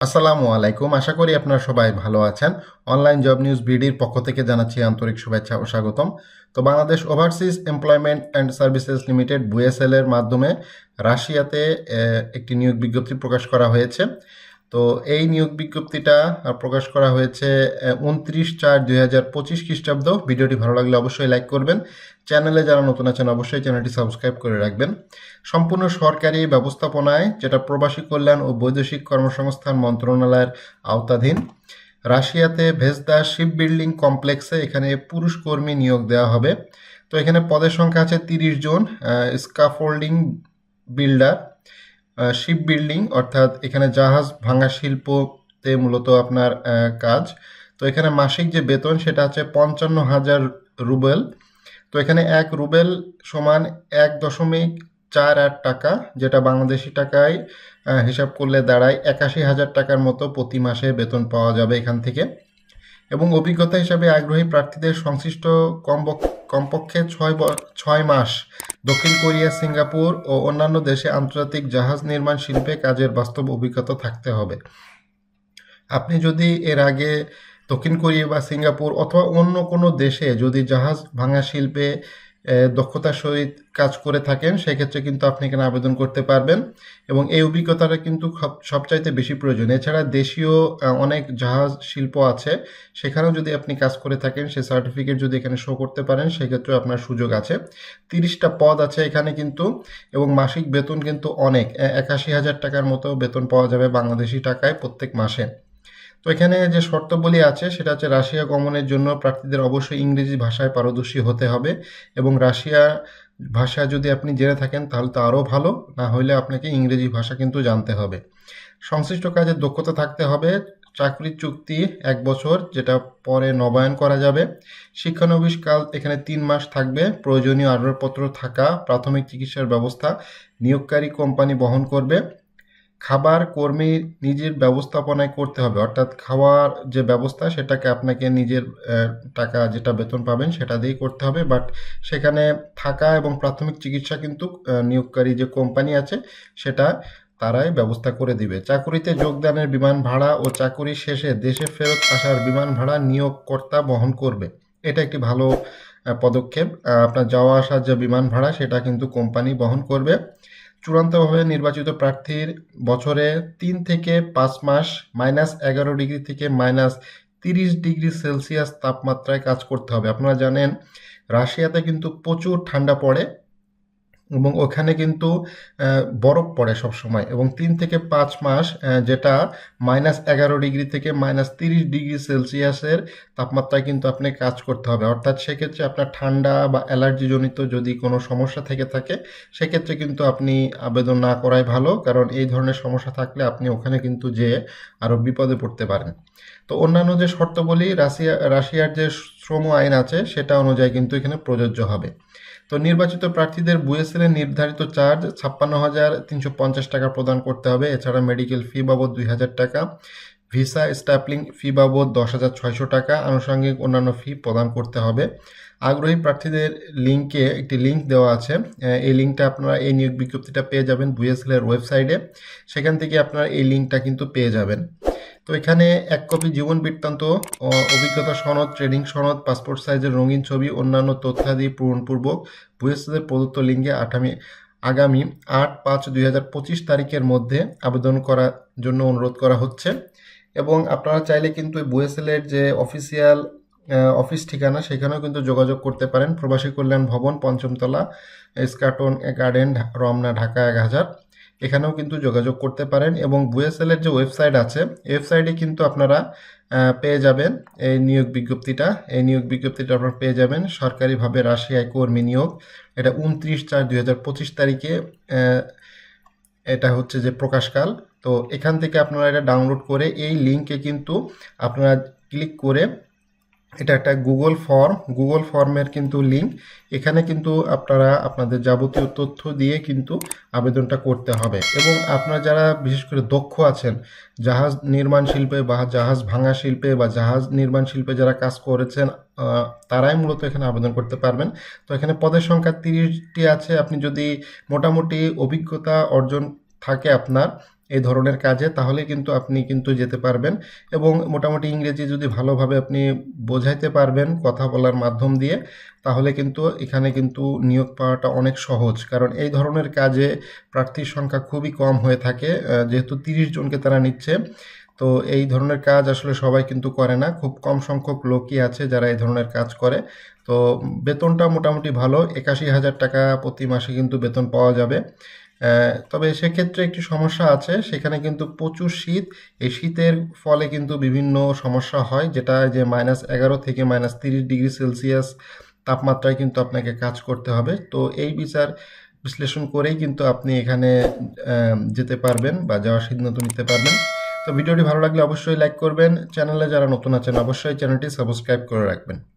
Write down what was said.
আসসালামু আলাইকুম। আশা করি আপনারা সবাই ভালো আছেন। অনলাইন জব নিউজ বিডির পক্ষ থেকে জানাচ্ছি আন্তরিক শুভেচ্ছা ও স্বাগতম। তো Bangladesh overseas employment and services limited বুয়েসএল এর মাধ্যমে রাশিয়াতে একটি নিয়োগ বিজ্ঞপ্তি প্রকাশ করা হয়েছে। তো এই নিয়োগ বিজ্ঞপ্তিটা প্রকাশ করা হয়েছে উনত্রিশ চার দুই হাজার পঁচিশ খ্রিস্টাব্দ। ভিডিওটি ভালো লাগলে অবশ্যই লাইক করবেন। চ্যানেলে যারা নতুন আছেন, অবশ্যই চ্যানেলটি সাবস্ক্রাইব করে রাখবেন। সম্পূর্ণ সরকারি ব্যবস্থাপনায় যেটা প্রবাসী কল্যাণ ও বৈদেশিক কর্মসংস্থান মন্ত্রণালয়ের আওতাধীন, রাশিয়াতে ভেজদা শিপ বিল্ডিং কমপ্লেক্সে এখানে পুরুষ কর্মী নিয়োগ দেওয়া হবে। তো এখানে পদের সংখ্যা আছে তিরিশ জন স্কাফোল্ডিং বিল্ডার শিপ বিল্ডিং অর্থাৎ এখানে জাহাজ ভাঙা শিল্পতে মূলত আপনার কাজ। তো এখানে মাসিক যে বেতন, সেটা হচ্ছে পঞ্চান্ন হাজার রুবেল। তো এখানে এক রুবেল সমান এক দশমিক চার আট টাকা, যেটা বাংলাদেশি টাকায় হিসাব করলে দাঁড়ায় একাশি হাজার টাকার মতো প্রতি মাসে বেতন পাওয়া যাবে এখান থেকে। এবং অভিজ্ঞতা হিসাবে আগ্রহী প্রার্থীদের সংশ্লিষ্ট কমপক- কমপক্ষে ছয় ছয় মাস। দক্ষিণ কোরিয়া, সিঙ্গাপুর ও অন্যান্য দেশে আন্তর্জাতিক জাহাজ নির্মাণ শিল্পে কাজের বাস্তব অভিজ্ঞতা থাকতে হবে। আপনি যদি এর আগে দক্ষিণ কোরিয়া বা সিঙ্গাপুর অথবা অন্য কোনো দেশে যদি জাহাজ ভাঙা শিল্পে দক্ষতার সহিত কাজ করে থাকেন, সেক্ষেত্রে কিন্তু আপনি এখানে আবেদন করতে পারবেন। এবং এই অভিজ্ঞতাটা কিন্তু সব- সবচাইতে বেশি প্রয়োজন। এছাড়া দেশীয় অনেক জাহাজ শিল্প আছে, সেখানেও যদি আপনি কাজ করে থাকেন, সে সার্টিফিকেট যদি এখানে শো করতে পারেন সেক্ষেত্রে আপনার সুযোগ আছে। তিরিশটা পদ আছে এখানে কিন্তু, এবং মাসিক বেতন কিন্তু অনেক। একাশি হাজার টাকার মতো বেতন পাওয়া যাবে বাংলাদেশি টাকায় প্রত্যেক মাসে। তো এখানে যে শর্তাবলী আছে, সেটা হচ্ছে রাশিয়া গমনের জন্য প্রার্থীদের অবশ্যই ইংরেজি ভাষায় পারদর্শী হতে হবে এবং রাশিয়া ভাষা যদি আপনি জেনে থাকেন, তাহলে তো আরও ভালো। না হলে আপনাকে ইংরেজি ভাষা কিন্তু জানতে হবে। সংশ্লিষ্ট কাজে দক্ষতা থাকতে হবে। চাকরির চুক্তি এক বছর, যেটা পরে নবায়ন করা যাবে। শিক্ষানবিশ কাল এখানে তিন মাস থাকবে। প্রয়োজনীয় আদরপত্র থাকা, প্রাথমিক চিকিৎসার ব্যবস্থা, নিয়োগকারী কোম্পানি বহন করবে। খাবার কর্মী নিজের ব্যবস্থাপনায় করতে হবে। অর্থাৎ খাওয়ার যে ব্যবস্থা, সেটাকে আপনাকে নিজের টাকা যেটা বেতন পাবেন সেটা দিয়েই করতে হবে। বাট সেখানে থাকা এবং প্রাথমিক চিকিৎসা কিন্তু নিয়োগকারী যে কোম্পানি আছে, সেটা তারাই ব্যবস্থা করে দিবে। চাকুরিতে যোগদানের বিমান ভাড়া ও চাকুরি শেষে দেশে ফেরত আসার বিমান ভাড়া নিয়োগকর্তা বহন করবে। এটা একটি ভালো পদক্ষেপ। আপনার যাওয়া আসার যে বিমান ভাড়া, সেটা কিন্তু কোম্পানি বহন করবে। চূড়ান্তভাবে নির্বাচিত প্রার্থীর বছরে তিন থেকে পাঁচ মাস মাইনাস এগারো ডিগ্রি থেকে মাইনাস তিরিশ ডিগ্রি সেলসিয়াস তাপমাত্রায় কাজ করতে হবে। আপনারা জানেন, রাশিয়াতে কিন্তু প্রচুর ঠান্ডা পড়ে। এবং ওখানে কিন্তু বরফ পড়ে সব সময় এবং তিন থেকে পাঁচ মাস যেটা মাইনাস এগারো ডিগ্রি থেকে মাইনাস তিরিশ ডিগ্রি সেলসিয়াসের তাপমাত্রায় কিন্তু আপনি কাজ করতে হবে। অর্থাৎ সেক্ষেত্রে আপনার ঠান্ডা বা অ্যালার্জিজনিত যদি কোনো সমস্যা থেকে থাকে, সেক্ষেত্রে কিন্তু আপনি আবেদন না করাই ভালো। কারণ এই ধরনের সমস্যা থাকলে আপনি ওখানে কিন্তু যে আরও বিপদে পড়তে পারেন। তো অন্যান্য যে শর্তাবলী, রাশিয়া, রাশিয়ার যে শ্রম আইন আছে, সেটা অনুযায়ী কিন্তু এখানে প্রযোজ্য হবে। তো নির্বাচিত প্রার্থীদের বুয়েসেলের নির্ধারিত চার্জ ছাপ্পান্ন হাজার তিনশো পঞ্চাশ টাকা প্রদান করতে হবে। এছাড়া মেডিকেল ফি বাবদ দুই হাজার টাকা, ভিসা স্ট্যাপলিং ফি বাবদ দশ হাজার ছয়শো টাকা, আনুষঙ্গিক অন্যান্য ফি প্রদান করতে হবে। আগ্রহী প্রার্থীদের লিঙ্কে একটি লিঙ্ক দেওয়া আছে। এই লিঙ্কটা আপনারা এই নিয়োগ বিজ্ঞপ্তিটা পেয়ে যাবেন বুয়েসেলের ওয়েবসাইটে। সেখান থেকে আপনারা এই লিঙ্কটা কিন্তু পেয়ে যাবেন। তো এখানে এক কপি জীবন বৃত্তান্ত অভিজ্ঞতা সনদ ট্রেনিং সনদ, পাসপোর্ট সাইজের রঙিন ছবি, অন্যান্য তথ্যাদি পূরণপূর্বক বুয়েসেলের প্রদত্ত লিঙ্গে আঠামি, আগামী আট পাঁচ দুই তারিখের মধ্যে আবেদন করার জন্য অনুরোধ করা হচ্ছে। এবং আপনারা চাইলে কিন্তু বুয়েসেলের যে অফিসিয়াল অফিস ঠিকানা, সেখানেও কিন্তু যোগাযোগ করতে পারেন। প্রবাসী কল্যাণ ভবন, পঞ্চমতলা, স্কার্টন গার্ডেন, রমনা, ঢাকা এক হাজার। এখানেও কিন্তু যোগাযোগ করতে পারেন এবং বুয়েসেলের যে ওয়েবসাইট আছে, ওয়েবসাইটে কিন্তু আপনারা পেয়ে যাবেন এই নিয়োগ বিজ্ঞপ্তিটা। এই নিয়োগ বিজ্ঞপ্তিটা আপনারা পেয়ে যাবেন সরকারিভাবে রাশিয়ায় কর্মী নিয়োগ। এটা উনত্রিশ চার দুই তারিখে এটা হচ্ছে যে প্রকাশকাল। তো এখান থেকে আপনারা এটা ডাউনলোড করে এই লিঙ্কে কিন্তু আপনারা ক্লিক করে এটা একটা গুগল ফর্ম গুগল ফর্মের কিন্তু লিঙ্ক এখানে কিন্তু আপনারা আপনাদের যাবতীয় তথ্য দিয়ে কিন্তু আবেদনটা করতে হবে। এবং আপনারা যারা বিশেষ করে দক্ষ আছেন, জাহাজ নির্মাণ শিল্পে বা জাহাজ ভাঙা শিল্পে বা জাহাজ নির্মাণ শিল্পে যারা কাজ করেছেন তারাই মূলত এখানে আবেদন করতে পারবেন। তো এখানে পদের সংখ্যা তিরিশটি আছে। আপনি যদি মোটামুটি অভিজ্ঞতা অর্জন থাকে আপনার এই ধরনের কাজে তাহলে কিন্তু আপনি কিন্তু যেতে পারবেন। এবং মোটামুটি ইংরেজি যদি ভালোভাবে আপনি বোঝাইতে পারবেন কথা বলার মাধ্যম দিয়ে, তাহলে কিন্তু এখানে কিন্তু নিয়োগ পাওয়াটা অনেক সহজ। কারণ এই ধরনের কাজে প্রার্থীর সংখ্যা খুবই কম হয়ে থাকে যেহেতু তিরিশ জনকে তারা নিচ্ছে। তো এই ধরনের কাজ আসলে সবাই কিন্তু করে না। খুব কম সংখ্যক লোকই আছে যারা এই ধরনের কাজ করে। তো বেতনটা মোটামুটি ভালো, একাশি হাজার টাকা প্রতি মাসে কিন্তু বেতন পাওয়া যাবে। তবে সেক্ষেত্রে একটি সমস্যা আছে। সেখানে কিন্তু প্রচুর শীত। এই শীতের ফলে কিন্তু বিভিন্ন সমস্যা হয়, যেটা যে মাইনাস এগারো থেকে মাইনাস তিরিশ ডিগ্রি সেলসিয়াস তাপমাত্রায় কিন্তু আপনাকে কাজ করতে হবে। তো এই বিচার বিশ্লেষণ করেই কিন্তু আপনি এখানে যেতে পারবেন বা যাওয়ার সিদ্ধান্ত নিতে পারবেন। তো ভিডিওটি ভালো লাগলে অবশ্যই লাইক করবেন। চ্যানেলে যারা নতুন আছেন, অবশ্যই চ্যানেলটি সাবস্ক্রাইব করে রাখবেন।